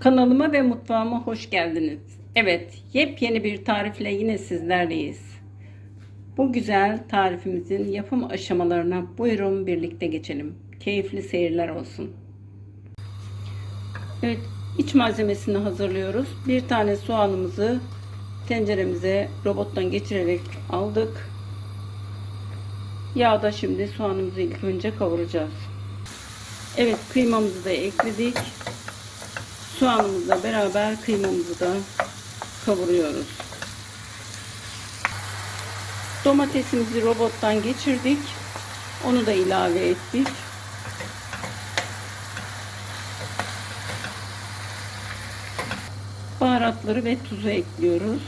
Kanalıma ve mutfağıma hoş geldiniz. Evet, yepyeni bir tarifle yine sizlerleyiz. Bu güzel tarifimizin yapım aşamalarına buyurun birlikte geçelim. Keyifli seyirler olsun. Evet, iç malzemesini hazırlıyoruz. Bir tane soğanımızı tenceremize robottan geçirerek aldık. Yağda şimdi soğanımızı ilk önce kavuracağız. Evet, kıymamızı da ekledik. Soğanımızla beraber kıymamızı da kavuruyoruz. Domatesimizi robottan geçirdik. Onu da ilave ettik. Baharatları ve tuzu ekliyoruz.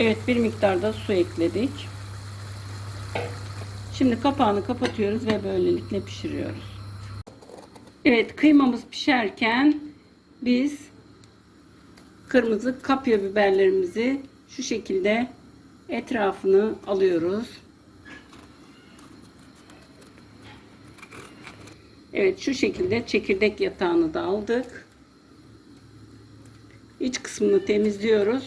Evet bir miktar da su ekledik. Şimdi kapağını kapatıyoruz ve böylelikle pişiriyoruz. Evet kıymamız pişerken biz kırmızı kapya biberlerimizi şu şekilde etrafını alıyoruz. Evet şu şekilde çekirdek yatağını da aldık. İç kısmını temizliyoruz.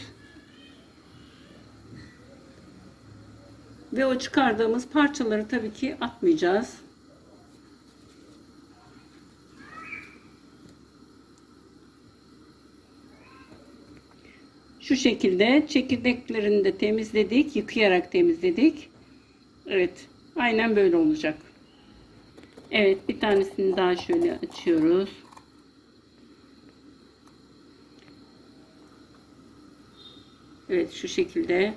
Ve o çıkardığımız parçaları tabii ki atmayacağız. Şu şekilde çekirdeklerini de temizledik. Yıkayarak temizledik. Evet. Aynen böyle olacak. Evet. Bir tanesini daha şöyle açıyoruz. Evet. Şu şekilde.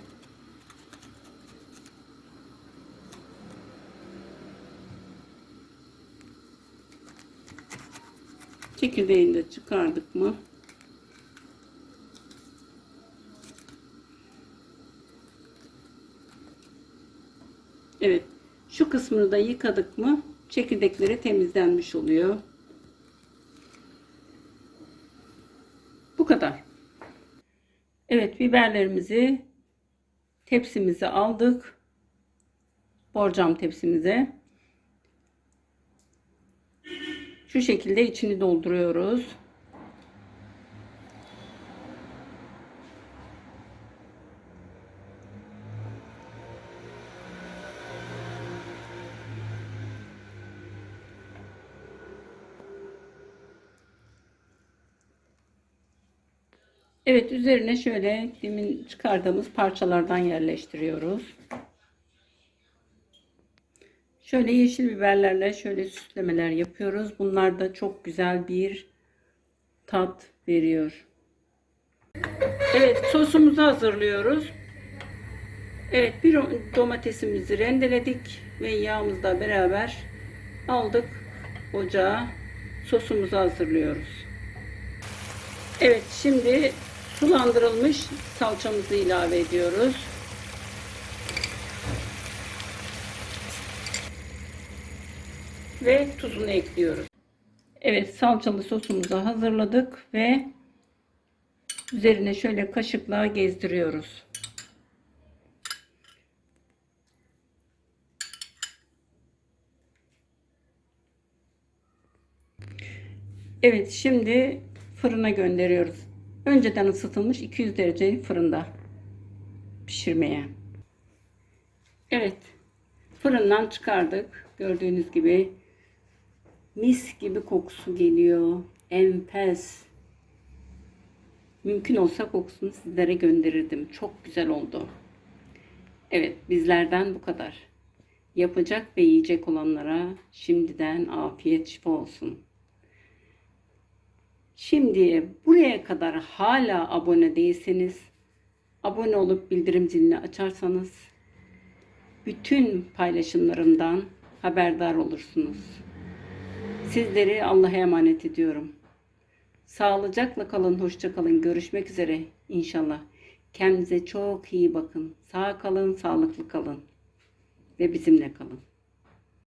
Çekirdeğini de çıkardık mı? Evet. Şu kısmını da yıkadık mı çekirdekleri temizlenmiş oluyor. Bu kadar. Evet biberlerimizi tepsimize aldık. Borcam tepsimize. Şu şekilde içini dolduruyoruz. Evet üzerine şöyle demin çıkardığımız parçalardan yerleştiriyoruz. Şöyle yeşil biberlerle şöyle süslemeler yapıyoruz. Bunlar da çok güzel bir tat veriyor. Evet sosumuzu hazırlıyoruz. Evet bir domatesimizi rendeledik ve yağımızla beraber aldık ocağa sosumuzu hazırlıyoruz. Evet şimdi sulandırılmış salçamızı ilave ediyoruz. Ve tuzunu ekliyoruz. Evet salçalı sosumuzu hazırladık ve üzerine şöyle kaşıkla gezdiriyoruz. Evet şimdi fırına gönderiyoruz. Önceden ısıtılmış 200 derece fırında pişirmeye. Evet. Fırından çıkardık. Gördüğünüz gibi mis gibi kokusu geliyor. Enfes. Mümkün olsa kokusunu sizlere gönderirdim. Çok güzel oldu. Evet, bizlerden bu kadar. Yapacak ve yiyecek olanlara şimdiden afiyet şifa olsun. Şimdi buraya kadar hala abone değilseniz abone olup bildirim zilini açarsanız bütün paylaşımlarımdan haberdar olursunuz. Sizleri Allah'a emanet ediyorum. Sağlıcakla kalın, hoşça kalın. Görüşmek üzere inşallah. Kendinize çok iyi bakın. Sağ kalın, sağlıklı kalın ve bizimle kalın.